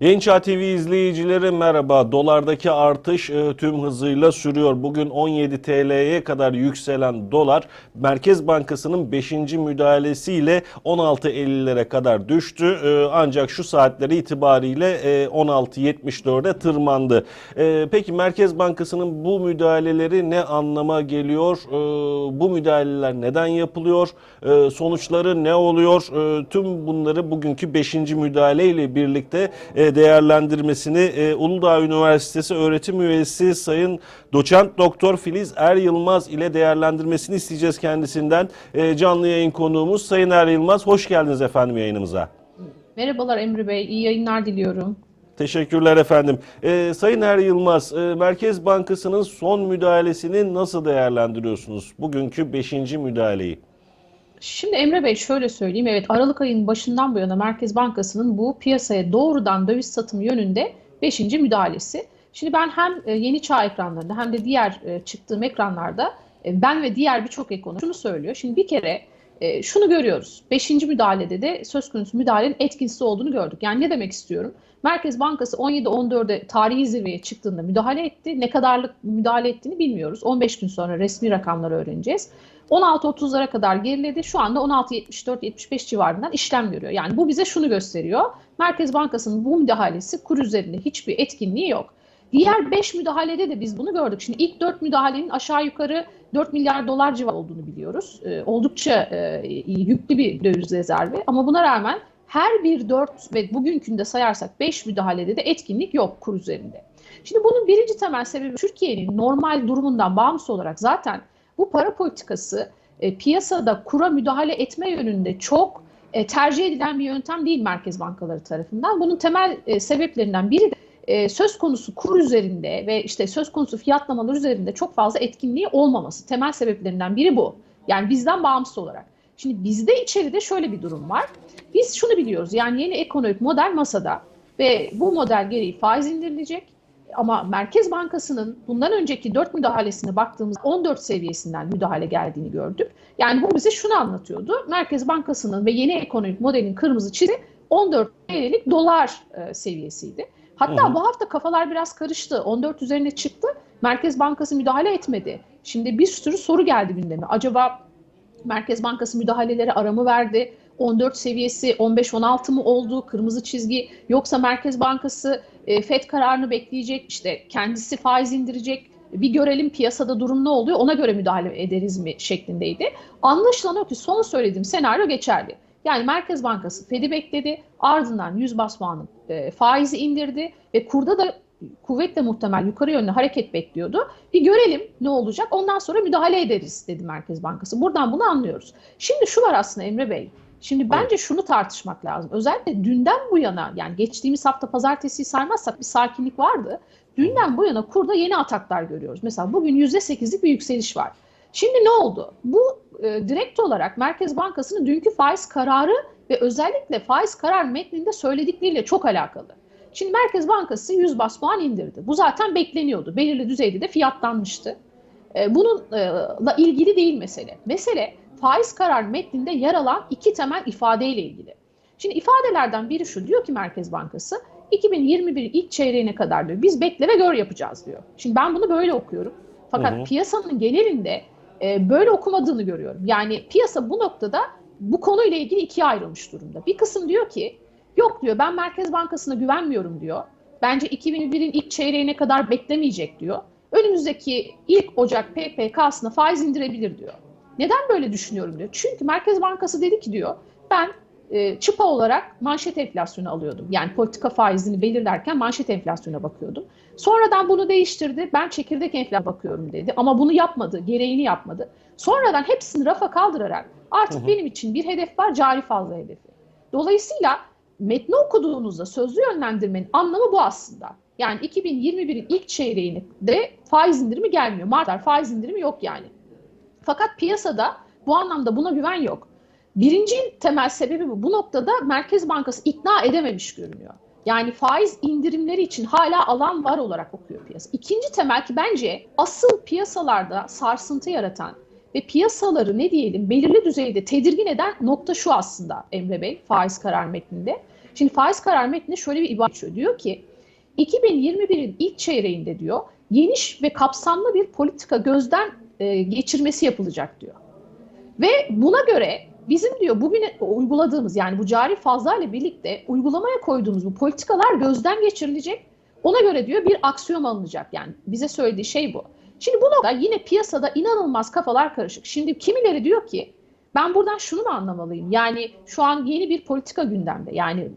Genç TV izleyicileri merhaba. Dolardaki artış e, tüm hızıyla sürüyor. Bugün 17 TL'ye kadar yükselen dolar Merkez Bankası'nın 5. müdahalesiyle 16.50'lere kadar düştü. E, ancak şu saatleri itibariyle e, 16.74'e tırmandı. E, peki Merkez Bankası'nın bu müdahaleleri ne anlama geliyor? E, bu müdahaleler neden yapılıyor? E, sonuçları ne oluyor? E, tüm bunları bugünkü 5. müdahale ile birlikte e, değerlendirmesini e, Uludağ Üniversitesi öğretim üyesi Sayın Doçent Doktor Filiz Er Yılmaz ile değerlendirmesini isteyeceğiz kendisinden. E, Canlı yayın konuğumuz Sayın Er Yılmaz. Hoş geldiniz efendim yayınımıza. Merhabalar Emre Bey, iyi yayınlar diliyorum. Teşekkürler efendim. Ee, Sayın Er Yılmaz, e, Merkez Bankası'nın son müdahalesini nasıl değerlendiriyorsunuz? Bugünkü 5. müdahaleyi. Şimdi Emre Bey şöyle söyleyeyim, evet Aralık ayının başından bu yana Merkez Bankası'nın bu piyasaya doğrudan döviz satımı yönünde 5. müdahalesi. Şimdi ben hem e, yeni çağ ekranlarında hem de diğer e, çıktığım ekranlarda e, ben ve diğer birçok ekonom şunu söylüyor. Şimdi bir kere e, şunu görüyoruz. 5. müdahalede de söz konusu müdahalenin etkisiz olduğunu gördük. Yani ne demek istiyorum? Merkez Bankası 17-14'e tarihi zirveye çıktığında müdahale etti. Ne kadarlık müdahale ettiğini bilmiyoruz. 15 gün sonra resmi rakamları öğreneceğiz. 16.30'lara kadar geriledi. Şu anda 16.74-75 civarından işlem görüyor. Yani bu bize şunu gösteriyor. Merkez Bankası'nın bu müdahalesi kur üzerinde hiçbir etkinliği yok. Diğer 5 müdahalede de biz bunu gördük. Şimdi ilk 4 müdahalenin aşağı yukarı 4 milyar dolar civarı olduğunu biliyoruz. Ee, oldukça e, yüklü bir döviz rezervi ama buna rağmen her bir 4 ve bugünkünde sayarsak 5 müdahalede de etkinlik yok kur üzerinde. Şimdi bunun birinci temel sebebi Türkiye'nin normal durumundan bağımsız olarak zaten bu para politikası e, piyasada kura müdahale etme yönünde çok e, tercih edilen bir yöntem değil merkez bankaları tarafından. Bunun temel e, sebeplerinden biri de e, söz konusu kur üzerinde ve işte söz konusu fiyatlamalar üzerinde çok fazla etkinliği olmaması. Temel sebeplerinden biri bu. Yani bizden bağımsız olarak. Şimdi bizde içeride şöyle bir durum var. Biz şunu biliyoruz yani yeni ekonomik model masada ve bu model gereği faiz indirilecek. Ama Merkez Bankası'nın bundan önceki 4 müdahalesine baktığımız 14 seviyesinden müdahale geldiğini gördük. Yani bu bize şunu anlatıyordu. Merkez Bankası'nın ve yeni ekonomik modelin kırmızı çizgi 14 TL'lik dolar e, seviyesiydi. Hatta hı hı. bu hafta kafalar biraz karıştı. 14 üzerine çıktı. Merkez Bankası müdahale etmedi. Şimdi bir sürü soru geldi gündeme. Acaba Merkez Bankası müdahaleleri aramı verdi? 14 seviyesi 15-16 mı oldu kırmızı çizgi yoksa Merkez Bankası e, FED kararını bekleyecek işte kendisi faiz indirecek bir görelim piyasada durum ne oluyor ona göre müdahale ederiz mi şeklindeydi. Anlaşılan o ki son söylediğim senaryo geçerli. Yani Merkez Bankası Fed'i bekledi ardından 100 bas puanın e, faizi indirdi ve kurda da kuvvetle muhtemel yukarı yönlü hareket bekliyordu. Bir görelim ne olacak ondan sonra müdahale ederiz dedi Merkez Bankası. Buradan bunu anlıyoruz. Şimdi şu var aslında Emre Bey. Şimdi bence şunu tartışmak lazım. Özellikle dünden bu yana yani geçtiğimiz hafta pazartesiyi saymazsak bir sakinlik vardı. Dünden bu yana kurda yeni ataklar görüyoruz. Mesela bugün %8'lik bir yükseliş var. Şimdi ne oldu? Bu e, direkt olarak Merkez Bankası'nın dünkü faiz kararı ve özellikle faiz karar metninde söyledikleriyle çok alakalı. Şimdi Merkez Bankası 100 bas puan indirdi. Bu zaten bekleniyordu. Belirli düzeyde de fiyatlanmıştı. E, bununla ilgili değil mesele. Mesele faiz karar metninde yer alan iki temel ifadeyle ilgili. Şimdi ifadelerden biri şu diyor ki Merkez Bankası 2021 ilk çeyreğine kadar diyor biz bekle ve gör yapacağız diyor. Şimdi ben bunu böyle okuyorum. Fakat hı hı. piyasanın genelinde e, böyle okumadığını görüyorum. Yani piyasa bu noktada bu konuyla ilgili ikiye ayrılmış durumda. Bir kısım diyor ki yok diyor ben Merkez Bankası'na güvenmiyorum diyor. Bence 2001'in ilk çeyreğine kadar beklemeyecek diyor. Önümüzdeki ilk Ocak PPK'sına faiz indirebilir diyor. Neden böyle düşünüyorum diyor. Çünkü Merkez Bankası dedi ki diyor ben e, çıpa olarak manşet enflasyonu alıyordum. Yani politika faizini belirlerken manşet enflasyona bakıyordum. Sonradan bunu değiştirdi. Ben çekirdek enflasyona bakıyorum dedi. Ama bunu yapmadı. Gereğini yapmadı. Sonradan hepsini rafa kaldırarak artık hı hı. benim için bir hedef var. Cari fazla hedefi. Dolayısıyla metni okuduğunuzda sözlü yönlendirmenin anlamı bu aslında. Yani 2021'in ilk çeyreğinde faiz indirimi gelmiyor. Mart'lar faiz indirimi yok yani. Fakat piyasada bu anlamda buna güven yok. Birinci temel sebebi bu. Bu noktada Merkez Bankası ikna edememiş görünüyor. Yani faiz indirimleri için hala alan var olarak okuyor piyasa. İkinci temel ki bence asıl piyasalarda sarsıntı yaratan ve piyasaları ne diyelim belirli düzeyde tedirgin eden nokta şu aslında Emre Bey faiz karar metninde. Şimdi faiz karar metninde şöyle bir ibare geçiyor. Diyor ki 2021'in ilk çeyreğinde diyor geniş ve kapsamlı bir politika gözden e, geçirmesi yapılacak diyor. Ve buna göre bizim diyor bugün uyguladığımız yani bu cari fazla ile birlikte uygulamaya koyduğumuz bu politikalar gözden geçirilecek. Ona göre diyor bir aksiyon alınacak yani bize söylediği şey bu. Şimdi bu noktada yine piyasada inanılmaz kafalar karışık. Şimdi kimileri diyor ki ben buradan şunu mu anlamalıyım? Yani şu an yeni bir politika gündemde. Yani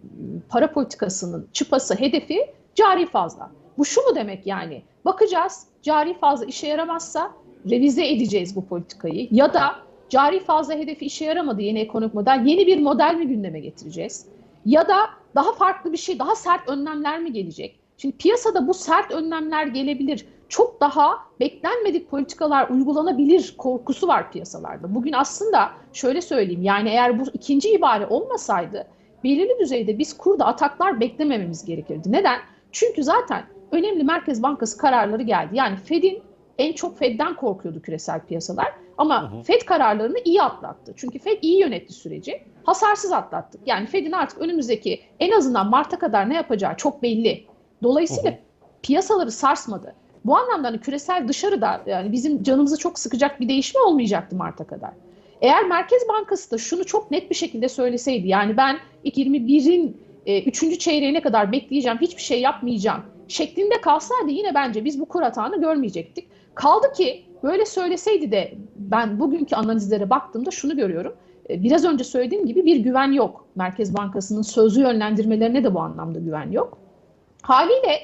para politikasının çıpası, hedefi cari fazla. Bu şu mu demek yani? Bakacağız cari fazla işe yaramazsa revize edeceğiz bu politikayı ya da cari fazla hedefi işe yaramadı yeni ekonomik model yeni bir model mi gündeme getireceğiz? Ya da daha farklı bir şey daha sert önlemler mi gelecek? Şimdi piyasada bu sert önlemler gelebilir. Çok daha beklenmedik politikalar uygulanabilir korkusu var piyasalarda. Bugün aslında şöyle söyleyeyim yani eğer bu ikinci ibare olmasaydı belirli düzeyde biz kurda ataklar beklemememiz gerekirdi. Neden? Çünkü zaten önemli Merkez Bankası kararları geldi. Yani Fed'in en çok Fed'den korkuyordu küresel piyasalar. Ama hı hı. Fed kararlarını iyi atlattı. Çünkü Fed iyi yönetti süreci. Hasarsız atlattık. Yani Fed'in artık önümüzdeki en azından Mart'a kadar ne yapacağı çok belli. Dolayısıyla hı hı. piyasaları sarsmadı. Bu anlamda hani küresel dışarıda yani bizim canımızı çok sıkacak bir değişme olmayacaktı Mart'a kadar. Eğer Merkez Bankası da şunu çok net bir şekilde söyleseydi yani ben 2021'in e, üçüncü çeyreğine kadar bekleyeceğim, hiçbir şey yapmayacağım şeklinde kalsaydı yine bence biz bu kur atağını görmeyecektik. Kaldı ki böyle söyleseydi de ben bugünkü analizlere baktığımda şunu görüyorum. E, biraz önce söylediğim gibi bir güven yok. Merkez Bankası'nın sözlü yönlendirmelerine de bu anlamda güven yok. Haliyle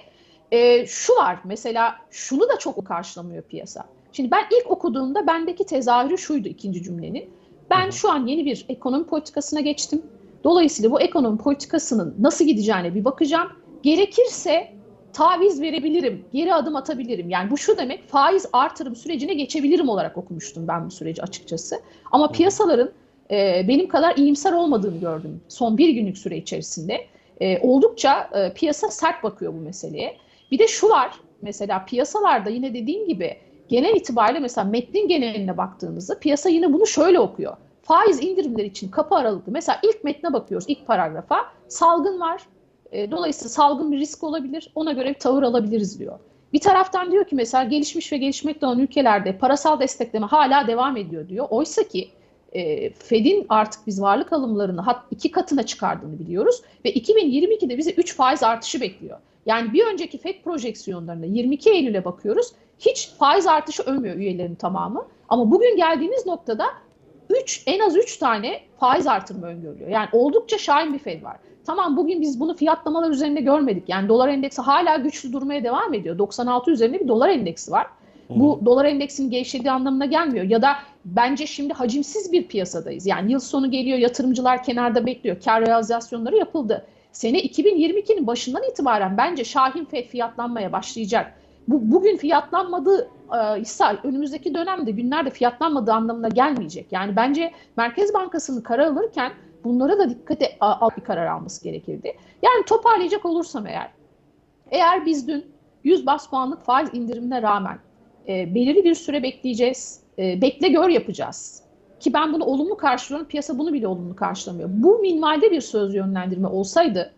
e, şu var mesela şunu da çok karşılamıyor piyasa. Şimdi ben ilk okuduğumda bendeki tezahürü şuydu ikinci cümlenin. Ben şu an yeni bir ekonomi politikasına geçtim. Dolayısıyla bu ekonomi politikasının nasıl gideceğine bir bakacağım. Gerekirse taviz verebilirim, geri adım atabilirim. Yani bu şu demek faiz artırım sürecine geçebilirim olarak okumuştum ben bu süreci açıkçası. Ama piyasaların e, benim kadar iyimser olmadığını gördüm son bir günlük süre içerisinde. E, oldukça e, piyasa sert bakıyor bu meseleye. Bir de şu var mesela piyasalarda yine dediğim gibi genel itibariyle mesela metnin geneline baktığımızda piyasa yine bunu şöyle okuyor. Faiz indirimleri için kapı aralıklı. Mesela ilk metne bakıyoruz ilk paragrafa. Salgın var. E, dolayısıyla salgın bir risk olabilir. Ona göre bir tavır alabiliriz diyor. Bir taraftan diyor ki mesela gelişmiş ve gelişmekte olan ülkelerde parasal destekleme hala devam ediyor diyor. Oysa ki e, Fed'in artık biz varlık alımlarını hat iki katına çıkardığını biliyoruz ve 2022'de bize 3 faiz artışı bekliyor. Yani bir önceki FED projeksiyonlarına 22 Eylül'e bakıyoruz. Hiç faiz artışı övmüyor üyelerin tamamı. Ama bugün geldiğimiz noktada 3 en az 3 tane faiz artırma öngörülüyor. Yani oldukça şahin bir Fed var. Tamam bugün biz bunu fiyatlamalar üzerinde görmedik. Yani dolar endeksi hala güçlü durmaya devam ediyor. 96 üzerinde bir dolar endeksi var. Bu dolar endeksinin gevşediği anlamına gelmiyor. Ya da bence şimdi hacimsiz bir piyasadayız. Yani yıl sonu geliyor, yatırımcılar kenarda bekliyor. Kar realizasyonları yapıldı. Sene 2022'nin başından itibaren bence Şahin Fed fiyatlanmaya başlayacak. Bu bugün fiyatlanmadığı e, önümüzdeki dönemde günlerde fiyatlanmadığı anlamına gelmeyecek. Yani bence Merkez Bankası'nın karar alırken bunlara da dikkate al bir karar alması gerekirdi. Yani toparlayacak olursam eğer, eğer biz dün 100 bas puanlık faiz indirimine rağmen e, belirli bir süre bekleyeceğiz, e, bekle gör yapacağız. Ki ben bunu olumlu karşılıyorum, piyasa bunu bile olumlu karşılamıyor. Bu minvalde bir söz yönlendirme olsaydı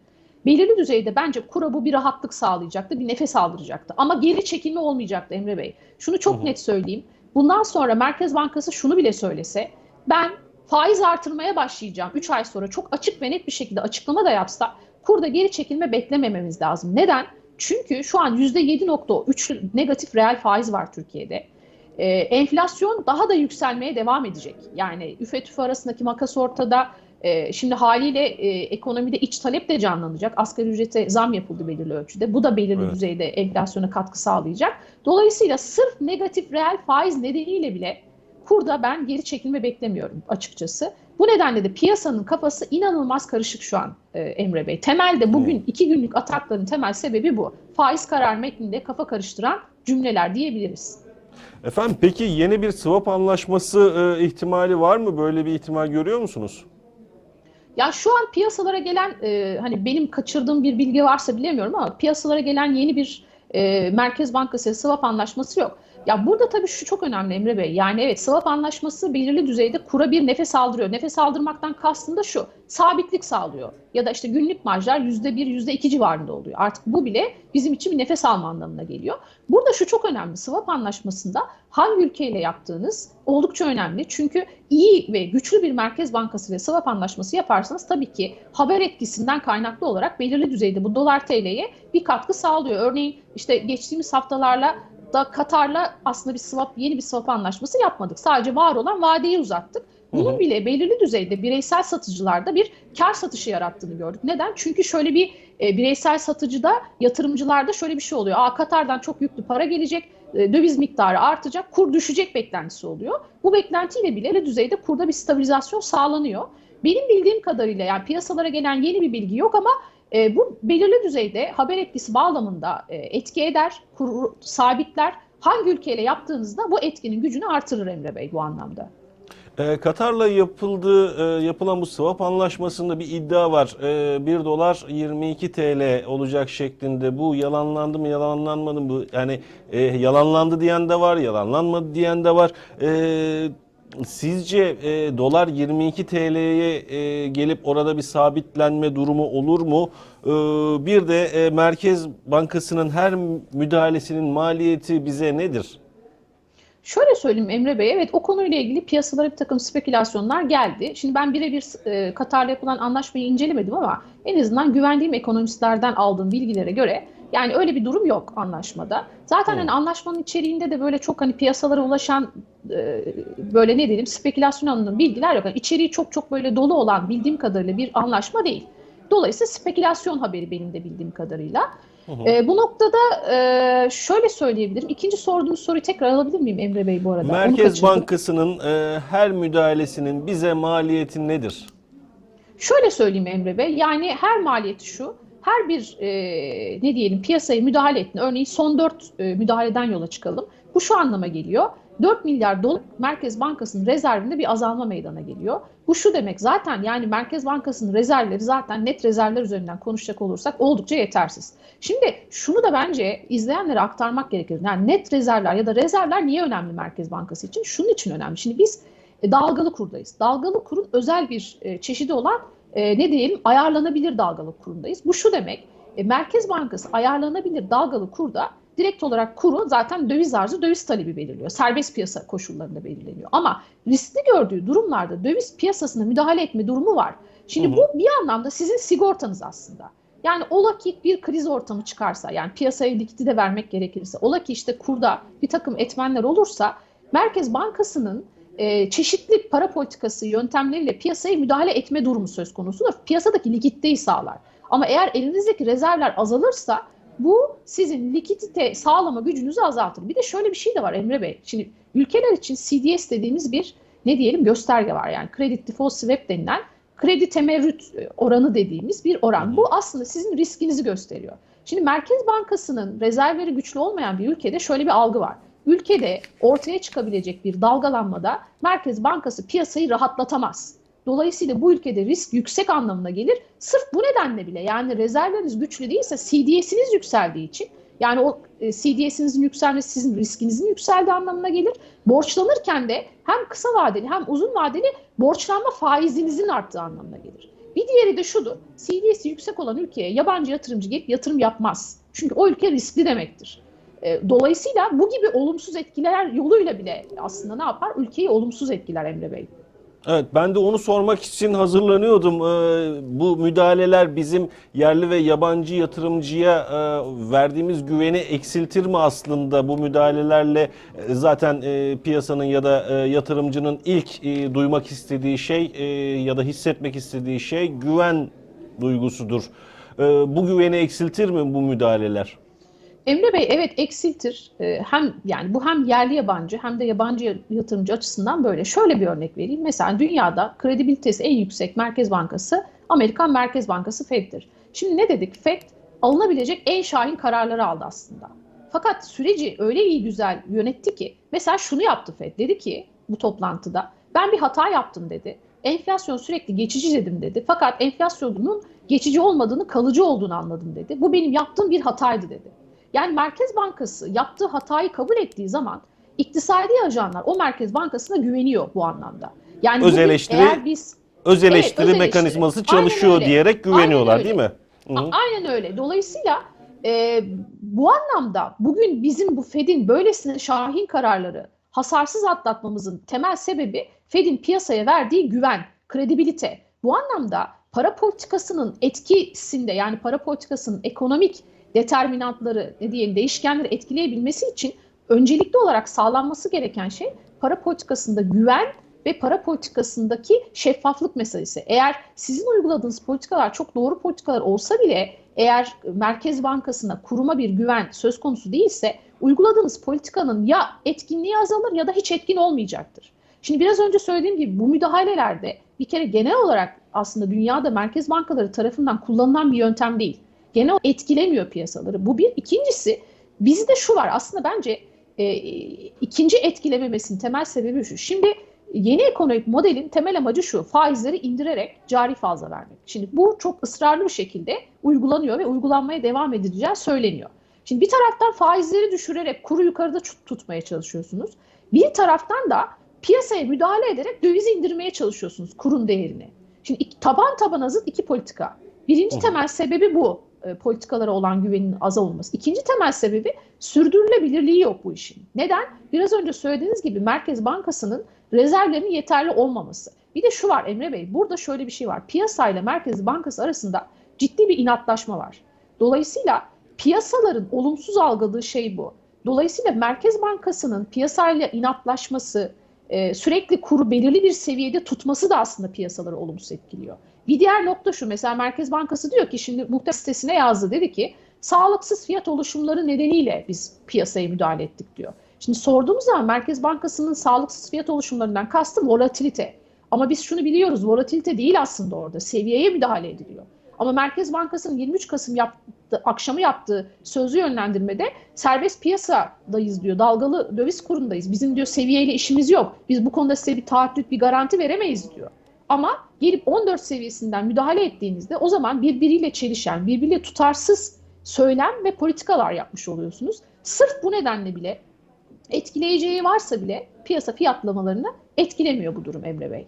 belirli düzeyde bence kura bu bir rahatlık sağlayacaktı, bir nefes aldıracaktı. Ama geri çekilme olmayacaktı Emre Bey. Şunu çok hı hı. net söyleyeyim. Bundan sonra Merkez Bankası şunu bile söylese, ben faiz artırmaya başlayacağım 3 ay sonra çok açık ve net bir şekilde açıklama da yapsa kurda geri çekilme beklemememiz lazım. Neden? Çünkü şu an %7.3 negatif reel faiz var Türkiye'de. Ee, enflasyon daha da yükselmeye devam edecek. Yani üfe tüfe arasındaki makas ortada. Ee, şimdi haliyle e, ekonomide iç talep de canlanacak. Asgari ücrete zam yapıldı belirli ölçüde. Bu da belirli evet. düzeyde enflasyona katkı sağlayacak. Dolayısıyla sırf negatif reel faiz nedeniyle bile kurda ben geri çekilme beklemiyorum açıkçası. Bu nedenle de piyasanın kafası inanılmaz karışık şu an e, Emre Bey. Temelde bugün iki günlük atakların temel sebebi bu. Faiz karar metninde kafa karıştıran cümleler diyebiliriz. Efendim peki yeni bir swap anlaşması e, ihtimali var mı? Böyle bir ihtimal görüyor musunuz? Ya şu an piyasalara gelen e, hani benim kaçırdığım bir bilgi varsa bilemiyorum ama piyasalara gelen yeni bir e, Merkez Bankası swap anlaşması yok. Ya burada tabii şu çok önemli Emre Bey. Yani evet swap anlaşması belirli düzeyde kura bir nefes aldırıyor. Nefes aldırmaktan kastım da şu. Sabitlik sağlıyor. Ya da işte günlük marjlar %1, %2 civarında oluyor. Artık bu bile bizim için bir nefes alma anlamına geliyor. Burada şu çok önemli. Swap anlaşmasında hangi ülkeyle yaptığınız oldukça önemli. Çünkü iyi ve güçlü bir merkez bankası ile swap anlaşması yaparsanız tabii ki haber etkisinden kaynaklı olarak belirli düzeyde bu dolar TL'ye bir katkı sağlıyor. Örneğin işte geçtiğimiz haftalarla da Katar'la aslında bir swap yeni bir swap anlaşması yapmadık. Sadece var olan vadeyi uzattık. Bunun Hı hı. bile belirli düzeyde bireysel satıcılarda bir kar satışı yarattığını gördük. Neden? Çünkü şöyle bir e, bireysel satıcıda, yatırımcılarda şöyle bir şey oluyor. Aa Katar'dan çok yüklü para gelecek, e, döviz miktarı artacak, kur düşecek beklentisi oluyor. Bu beklentiyle bile düzeyde kurda bir stabilizasyon sağlanıyor. Benim bildiğim kadarıyla yani piyasalara gelen yeni bir bilgi yok ama e, bu belirli düzeyde haber etkisi bağlamında e, etki eder, kuru sabitler. Hangi ülkeyle yaptığınızda bu etkinin gücünü artırır Emre Bey bu anlamda. Ee, Katar'la yapıldığı e, yapılan bu swap anlaşmasında bir iddia var. Ee, 1 dolar 22 TL olacak şeklinde. Bu yalanlandı mı, yalanlanmadı mı? Yani e, yalanlandı diyen de var, yalanlanmadı diyen de var. Ee, sizce e, dolar 22 TL'ye e, gelip orada bir sabitlenme durumu olur mu? Ee, bir de e, Merkez Bankası'nın her müdahalesinin maliyeti bize nedir? Şöyle söyleyeyim Emre Bey, evet o konuyla ilgili piyasalara bir takım spekülasyonlar geldi. Şimdi ben birebir e, Katar'la yapılan anlaşmayı incelemedim ama en azından güvendiğim ekonomistlerden aldığım bilgilere göre yani öyle bir durum yok anlaşmada. Zaten Hı. hani anlaşmanın içeriğinde de böyle çok hani piyasalara ulaşan e, böyle ne diyelim spekülasyon alınan bilgiler yok. Yani içeriği çok çok böyle dolu olan bildiğim kadarıyla bir anlaşma değil. Dolayısıyla spekülasyon haberi benim de bildiğim kadarıyla. Hı hı. E, bu noktada e, şöyle söyleyebilirim. İkinci sorduğunuz soruyu tekrar alabilir miyim Emre Bey bu arada? Merkez. Bankası'nın e, her müdahalesinin bize maliyeti nedir? Şöyle söyleyeyim Emre Bey. Yani her maliyeti şu. Her bir e, ne diyelim piyasaya müdahale ettin. Örneğin son 4 müdahaleden yola çıkalım. Bu şu anlama geliyor. 4 milyar dolar Merkez Bankası'nın rezervinde bir azalma meydana geliyor. Bu şu demek zaten yani Merkez Bankası'nın rezervleri zaten net rezervler üzerinden konuşacak olursak oldukça yetersiz. Şimdi şunu da bence izleyenlere aktarmak gerekir. Yani net rezervler ya da rezervler niye önemli Merkez Bankası için? Şunun için önemli. Şimdi biz e, dalgalı kurdayız. Dalgalı kurun özel bir e, çeşidi olan e, ne diyelim ayarlanabilir dalgalı kurundayız. Bu şu demek e, Merkez Bankası ayarlanabilir dalgalı kurda direkt olarak kuru zaten döviz arzı döviz talebi belirliyor. Serbest piyasa koşullarında belirleniyor. Ama riskli gördüğü durumlarda döviz piyasasına müdahale etme durumu var. Şimdi Hı hı. bu bir anlamda sizin sigortanız aslında. Yani ola ki bir kriz ortamı çıkarsa yani piyasaya likidi de vermek gerekirse ola ki işte kurda bir takım etmenler olursa Merkez Bankası'nın e, çeşitli para politikası yöntemleriyle piyasaya müdahale etme durumu söz konusudur. Piyasadaki likiditeyi sağlar. Ama eğer elinizdeki rezervler azalırsa bu sizin likidite sağlama gücünüzü azaltır. Bir de şöyle bir şey de var Emre Bey. Şimdi ülkeler için CDS dediğimiz bir ne diyelim gösterge var. Yani Credit Default Swap denilen kredi temerrüt oranı dediğimiz bir oran. Bu aslında sizin riskinizi gösteriyor. Şimdi Merkez Bankası'nın rezervleri güçlü olmayan bir ülkede şöyle bir algı var. Ülkede ortaya çıkabilecek bir dalgalanmada Merkez Bankası piyasayı rahatlatamaz. Dolayısıyla bu ülkede risk yüksek anlamına gelir. Sırf bu nedenle bile yani rezervleriniz güçlü değilse CDS'iniz yükseldiği için yani o e, CDS'inizin yükselmesi sizin riskinizin yükseldiği anlamına gelir. Borçlanırken de hem kısa vadeli hem uzun vadeli borçlanma faizinizin arttığı anlamına gelir. Bir diğeri de şudur. CDS'i yüksek olan ülkeye yabancı yatırımcı gelip yatırım yapmaz. Çünkü o ülke riskli demektir. E, Dolayısıyla bu gibi olumsuz etkiler yoluyla bile aslında ne yapar? Ülkeyi olumsuz etkiler Emre Bey. Evet ben de onu sormak için hazırlanıyordum. Ee, bu müdahaleler bizim yerli ve yabancı yatırımcıya e, verdiğimiz güveni eksiltir mi aslında bu müdahalelerle e, zaten e, piyasanın ya da e, yatırımcının ilk e, duymak istediği şey e, ya da hissetmek istediği şey güven duygusudur. E, bu güveni eksiltir mi bu müdahaleler? Emre Bey evet eksiltir. Ee, hem yani bu hem yerli yabancı hem de yabancı yatırımcı açısından böyle. Şöyle bir örnek vereyim. Mesela dünyada kredibilitesi en yüksek merkez bankası Amerikan Merkez Bankası Fed'dir. Şimdi ne dedik? Fed alınabilecek en şahin kararları aldı aslında. Fakat süreci öyle iyi güzel yönetti ki mesela şunu yaptı Fed. Dedi ki bu toplantıda ben bir hata yaptım dedi. Enflasyon sürekli geçici dedim dedi. Fakat enflasyonun geçici olmadığını, kalıcı olduğunu anladım dedi. Bu benim yaptığım bir hataydı dedi. Yani Merkez Bankası yaptığı hatayı kabul ettiği zaman iktisadi ajanlar o Merkez Bankası'na güveniyor bu anlamda. Yani Öz eleştiri eğer biz Öz eleştiri Evet, öz eleştiri. mekanizması Aynen çalışıyor öyle. diyerek güveniyorlar Aynen değil mi? Hı hı. A- Aynen öyle. Dolayısıyla e, bu anlamda bugün bizim bu Fed'in böylesine şahin kararları hasarsız atlatmamızın temel sebebi Fed'in piyasaya verdiği güven, kredibilite. Bu anlamda para politikasının etkisinde yani para politikasının ekonomik determinantları ne diyelim değişkenleri etkileyebilmesi için öncelikli olarak sağlanması gereken şey para politikasında güven ve para politikasındaki şeffaflık meselesi. Eğer sizin uyguladığınız politikalar çok doğru politikalar olsa bile eğer Merkez Bankası'na kuruma bir güven söz konusu değilse uyguladığınız politikanın ya etkinliği azalır ya da hiç etkin olmayacaktır. Şimdi biraz önce söylediğim gibi bu müdahalelerde bir kere genel olarak aslında dünyada merkez bankaları tarafından kullanılan bir yöntem değil. Genel etkilemiyor piyasaları. Bu bir. İkincisi bizde şu var aslında bence e, ikinci etkilememesinin temel sebebi şu. Şimdi yeni ekonomik modelin temel amacı şu. Faizleri indirerek cari fazla vermek. Şimdi bu çok ısrarlı bir şekilde uygulanıyor ve uygulanmaya devam edileceği söyleniyor. Şimdi bir taraftan faizleri düşürerek kuru yukarıda tut- tutmaya çalışıyorsunuz. Bir taraftan da piyasaya müdahale ederek döviz indirmeye çalışıyorsunuz kurun değerini. Şimdi iki, taban tabana zıt iki politika. Birinci temel sebebi bu e, politikalara olan güvenin az olması. İkinci temel sebebi sürdürülebilirliği yok bu işin. Neden? Biraz önce söylediğiniz gibi Merkez Bankası'nın rezervlerinin yeterli olmaması. Bir de şu var Emre Bey, burada şöyle bir şey var. Piyasayla Merkez Bankası arasında ciddi bir inatlaşma var. Dolayısıyla piyasaların olumsuz algıladığı şey bu. Dolayısıyla Merkez Bankası'nın piyasayla inatlaşması, e, sürekli kuru belirli bir seviyede tutması da aslında piyasaları olumsuz etkiliyor. Bir diğer nokta şu, mesela Merkez Bankası diyor ki şimdi muhtemel sitesine yazdı dedi ki sağlıksız fiyat oluşumları nedeniyle biz piyasaya müdahale ettik diyor. Şimdi sorduğumuz zaman Merkez Bankası'nın sağlıksız fiyat oluşumlarından kastı volatilite. Ama biz şunu biliyoruz, volatilite değil aslında orada, seviyeye müdahale ediliyor. Ama Merkez Bankası'nın 23 Kasım yaptı, akşamı yaptığı sözlü yönlendirmede serbest piyasadayız diyor, dalgalı döviz kurundayız. Bizim diyor seviyeyle işimiz yok. Biz bu konuda size bir taahhüt, bir garanti veremeyiz diyor. Ama gelip 14 seviyesinden müdahale ettiğinizde o zaman birbiriyle çelişen, birbiriyle tutarsız söylem ve politikalar yapmış oluyorsunuz. Sırf bu nedenle bile etkileyeceği varsa bile piyasa fiyatlamalarını etkilemiyor bu durum Emre Bey.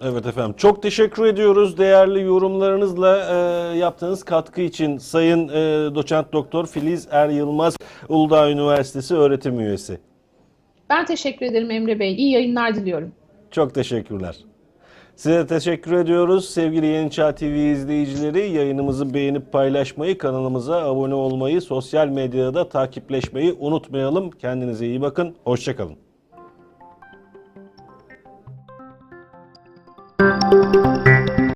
Evet efendim. Çok teşekkür ediyoruz değerli yorumlarınızla e, yaptığınız katkı için Sayın e, Doçent Doktor Filiz Er Yılmaz Uludağ Üniversitesi öğretim üyesi. Ben teşekkür ederim Emre Bey. İyi yayınlar diliyorum. Çok teşekkürler. Size teşekkür ediyoruz sevgili Yeni Çağ TV izleyicileri. Yayınımızı beğenip paylaşmayı, kanalımıza abone olmayı, sosyal medyada takipleşmeyi unutmayalım. Kendinize iyi bakın. Hoşçakalın.